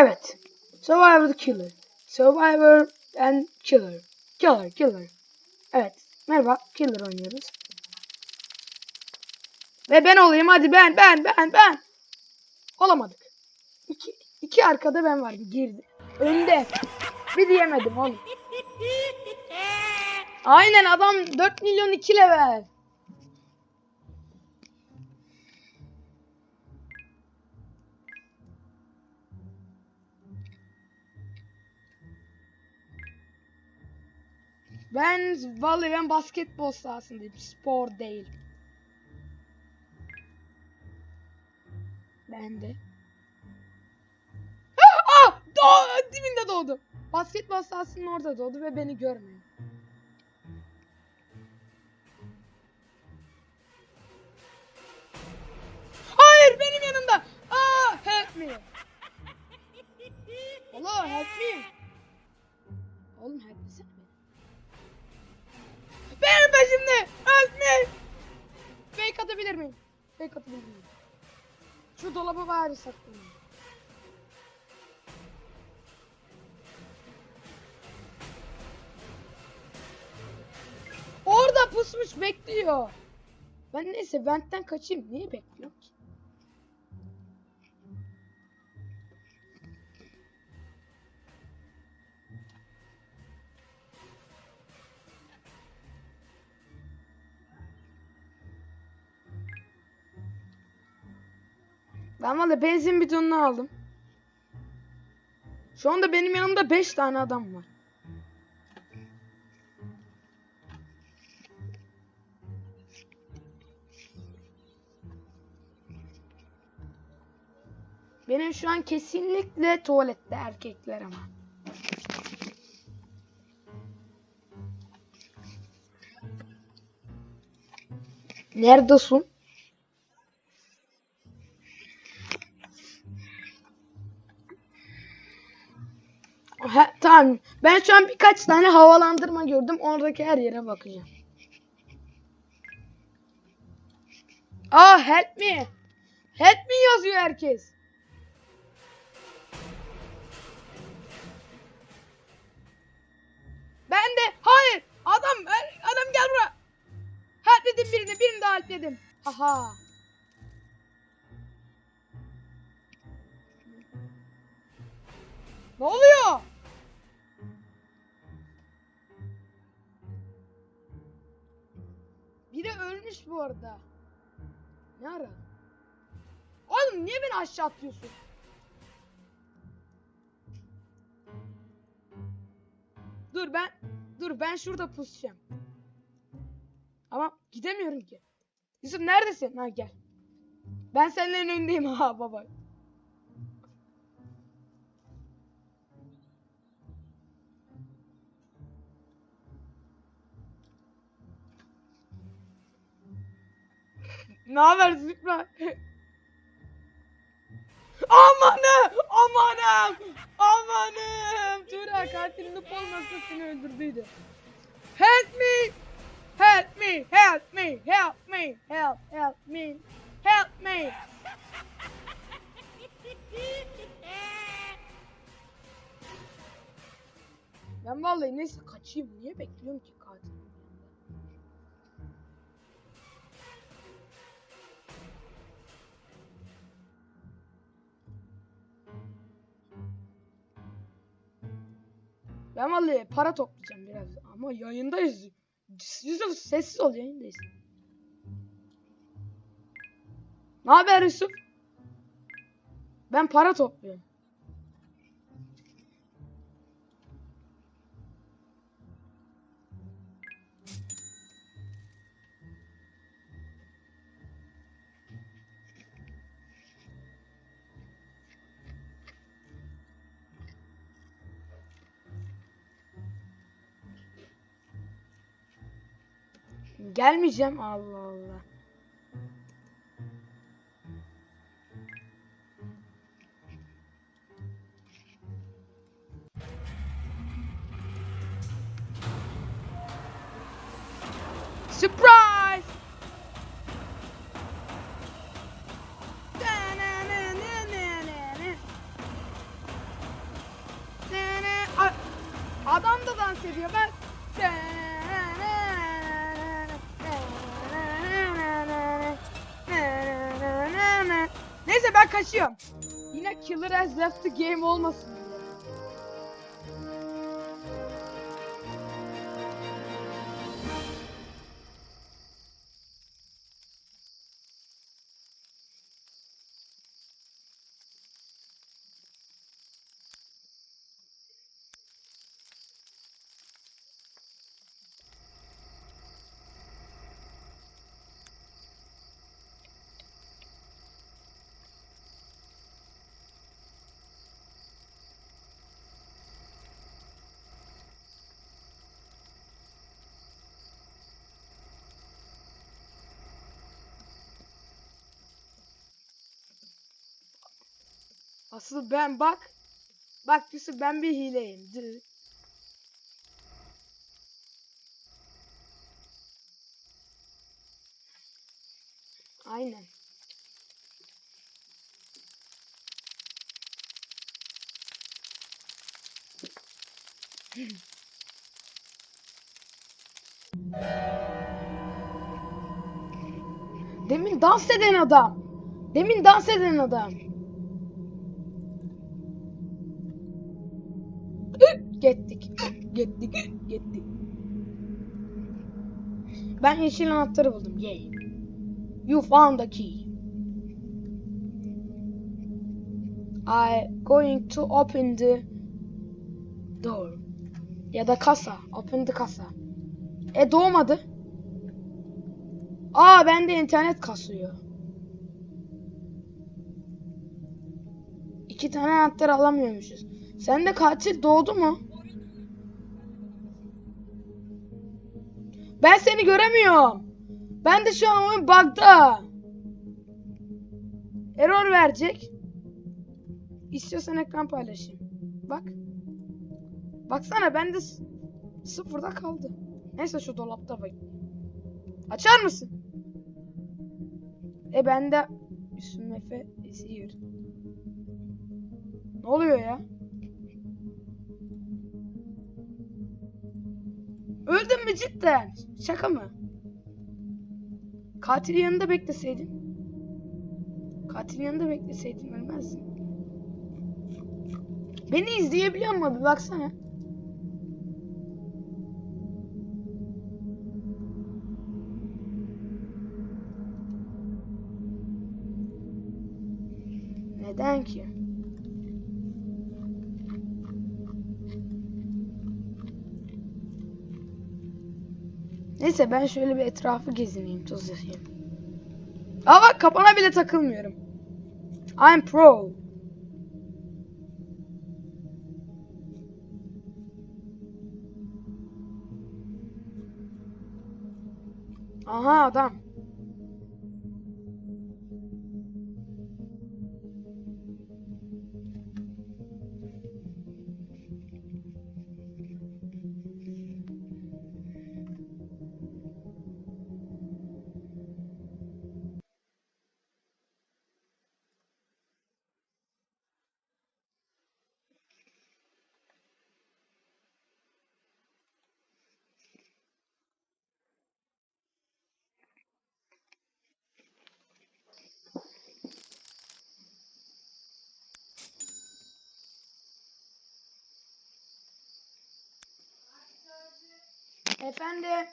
Evet. Survivor Killer. Survivor and Killer. Killer, Killer. Evet. Merhaba. Killer oynuyoruz. Ve ben olayım. Hadi ben, ben, ben, ben. Olamadık. İki, iki arkada ben varım. Girdi. Önde. Bir diyemedim oğlum. Aynen adam 4 milyon 2 level. Ben vallahi ben basketbol sahasındayım. Spor değil. Ben de. Ah! ah! Doğ dibinde doğdu. Basketbol sahasının orada doğdu ve beni görmüyor. Hayır benim yanımda. Aa help me. Hello help me. Oğlum help Şu dolabı bari saklayayım. Orada pusmuş bekliyor. Ben neyse ventten kaçayım. Niye bekliyor ki? Ben valla benzin bidonunu aldım. Şu anda benim yanımda 5 tane adam var. Benim şu an kesinlikle tuvalette erkekler ama. Neredesin? Ha, tamam. Ben şu an birkaç tane havalandırma gördüm. Oradaki her yere bakacağım. Aa help me. Help me yazıyor herkes. Ben de hayır adam adam gel buraya. Help dedim birini birini daha help dedim. Haha. Ne oluyor? Biri ölmüş bu arada. Ne ara? Oğlum niye beni aşağı atıyorsun? Dur ben dur ben şurada pusacağım. Ama gidemiyorum ki. Yusuf neredesin? Ha gel. Ben senin önündeyim ha baba. Ne haber Züpra? Amanım! Amanım! Amanım! Tura katilin Nup olmasa seni öldürdüydü. Help me! Help me! Help me! Help me! Help! Help me! Help me! Ben vallahi neyse kaçayım. Niye bekliyorum ki Ben vallahi para toplayacağım biraz ama yayındayız. Yusuf sessiz ol yayındayız. Ne haber Yusuf? Ben para topluyorum. Gelmeyeceğim. Allah Allah. Surprise! Adam da dans ediyor. Ben... Neyse ben kaçıyorum. Yine Killer has left the game olmasın. Asıl ben bak. Bak Yusuf ben bir hileyim. Dı. Aynen. Demin dans eden adam. Demin dans eden adam. Gittik. Gittik. Gittik. Ben yeşil anahtarı buldum. Yay. You found the key. I going to open the door. Ya da kasa. Open the kasa. E doğmadı. Aa bende internet kasıyor. İki tane anahtar alamıyormuşuz. Sen de katil doğdu mu? Ben seni göremiyorum. Ben de şu an oyun bug'da. Error verecek. İstiyorsan ekran paylaşayım. Bak. Baksana ben de sıfırda kaldı. Neyse şu dolapta bak. Açar mısın? E ben de Üstüm Efe esiyor. Ne oluyor ya? Mü cidden? Şaka mı? Katil yanında bekleseydin. Katil yanında bekleseydin ölmezdin. Beni izleyebiliyor mu bir baksana. Neden ki? Neyse ben şöyle bir etrafı gezineyim, toz yapayım. Bak kapana bile takılmıyorum. I'm pro. Aha adam. Efendim?